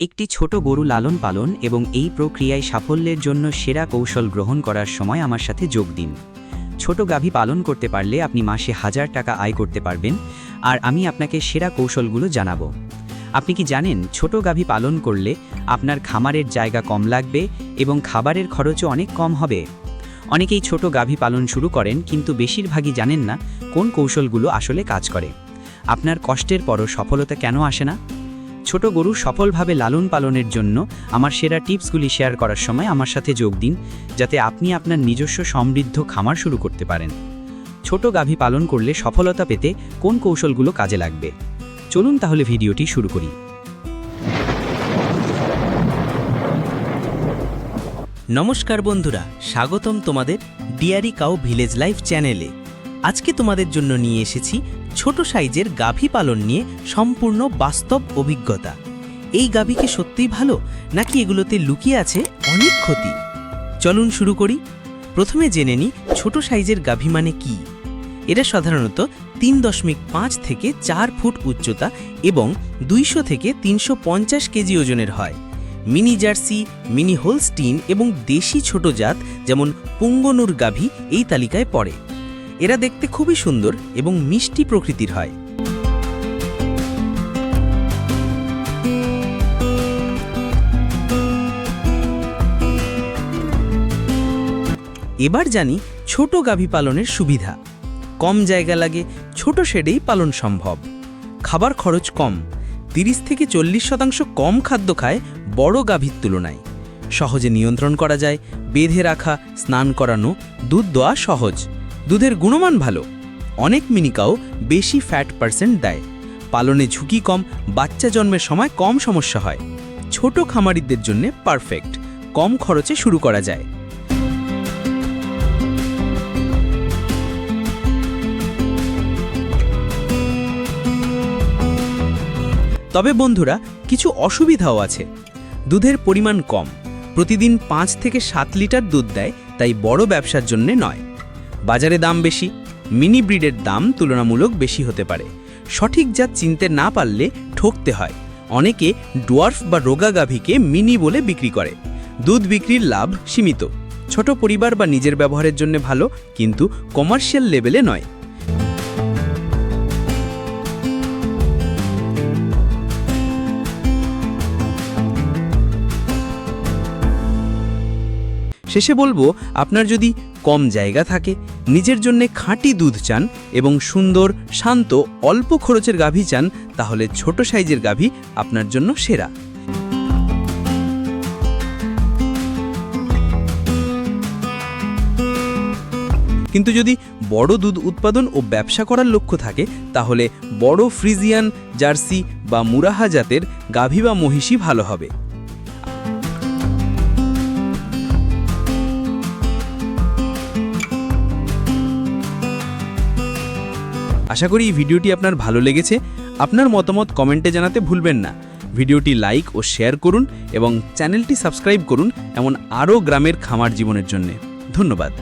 একটি ছোট গরু লালন পালন এবং এই প্রক্রিয়ায় সাফল্যের জন্য সেরা কৌশল গ্রহণ করার সময় আমার সাথে যোগ দিন। ছোট গাভী পালন করতে পারলে আপনি মাসে হাজার টাকা আয় করতে পারবেন, আর আমি আপনাকে সেরা কৌশলগুলো জানাব। আপনি কি জানেন, ছোট গাভী পালন করলে আপনার খামারের জায়গা কম লাগবে এবং খাবারের খরচও অনেক কম হবে? অনেকেই ছোট গাভী পালন শুরু করেন, কিন্তু বেশিরভাগই জানেন না কোন কৌশলগুলো আসলে কাজ করে। আপনার কষ্টের পরও সফলতা কেন আসে না? ছোট গরু সফলভাবে লালন পালনের জন্য আমার সেরা টিপসগুলি শেয়ার করার সময় আমার সাথে যোগ দিন, যাতে আপনি আপনার নিজস্ব সমৃদ্ধ খামার শুরু করতে পারেন। ছোট গাভী পালন করলে সফলতা পেতে কোন কৌশলগুলো কাজে লাগবে? চলুন তাহলে ভিডিওটি শুরু করি। নমস্কার বন্ধুরা, স্বাগতম তোমাদের ডিয়ারি কাউ ভিলেজ লাইফ চ্যানেলে। আজকে তোমাদের জন্য নিয়ে এসেছি ছোট সাইজের গাভী পালন নিয়ে সম্পূর্ণ বাস্তব অভিজ্ঞতা। এই গাভী কি সত্যিই ভালো, নাকি এগুলোতে লুকিয়ে আছে অনেক ক্ষতি? চলুন শুরু করি। প্রথমে জেনে নিই ছোট সাইজের গাভী মানে কি। এরা সাধারণত তিন দশমিক পাঁচ থেকে চার ফুট উচ্চতা এবং দুইশো থেকে তিনশো পঞ্চাশ কেজি ওজনের হয়। মিনি জার্সি, মিনি হোলস্টিন এবং দেশি ছোট জাত যেমন পুঙ্গনুর গাভী এই তালিকায় পড়ে। এরা দেখতে খুবই সুন্দর এবং মিষ্টি প্রকৃতির হয়। এবার জানি ছোট গাভী পালনের সুবিধা। কম জায়গা লাগে, ছোট শেডেই পালন সম্ভব। খাবার খরচ কম, তিরিশ থেকে চল্লিশ শতাংশ কম খাদ্য খায় বড় গাভীর তুলনায়। সহজে নিয়ন্ত্রণ করা যায়, বেঁধে রাখা, স্নান করানো, দুধ দেওয়া সহজ। দুধের গুণমান ভালো। অনেক মিনিকাও বেশি ফ্যাট পার্সেন্ট দেয়। পালনে ঝুঁকি কম, বাচ্চা জন্মের সময় কম সমস্যা হয়। ছোট খামারিদের জন্য পারফেক্ট কম খরচে শুরু করা যায়। তবে বন্ধুরা, কিছু অসুবিধাও আছে। দুধের পরিমাণ কম। প্রতিদিন পাঁচ থেকে সাত লিটার দুধ দেয়, তাই বড় ব্যবসার জন্যে নয়। বাজারে দাম বেশি, মিনি ব্রিডের দাম তুলনামূলক বেশি হতে পারে। সঠিক জাত চিনতে না পারলে ঠকতে হয়। অনেকে ডোয়ার্ফ বা রোগা গাভীকে মিনি বলে বিক্রি করে। দুধ বিক্রির লাভ সীমিত। ছোট পরিবার বা নিজের ব্যবহারের জন্য ভালো, কিন্তু কমার্শিয়াল লেভেলে নয়। শেষে বলব, আপনার যদি কম জায়গা থাকে, নিজের জন্য খাঁটি দুধ চান এবং সুন্দর, শান্ত, অল্প খরচের গাভী চান, তাহলে ছোট সাইজের গাভী আপনার জন্য সেরা। কিন্তু যদি বড় দুধ উৎপাদন ও ব্যবসা করার লক্ষ্য থাকে, তাহলে বড় ফ্রিজিয়ান, জার্সি বা মুরাহা জাতের গাভী বা মহিষী ভালো হবে। আশা করি এই ভিডিওটি আপনার ভালো লেগেছে। আপনার মতামত কমেন্টে জানাতে ভুলবেন না। ভিডিওটি লাইক ও শেয়ার করুন এবং চ্যানেলটি সাবস্ক্রাইব করুন এমন আরও গ্রামের খামার জীবনের জন্য। ধন্যবাদ।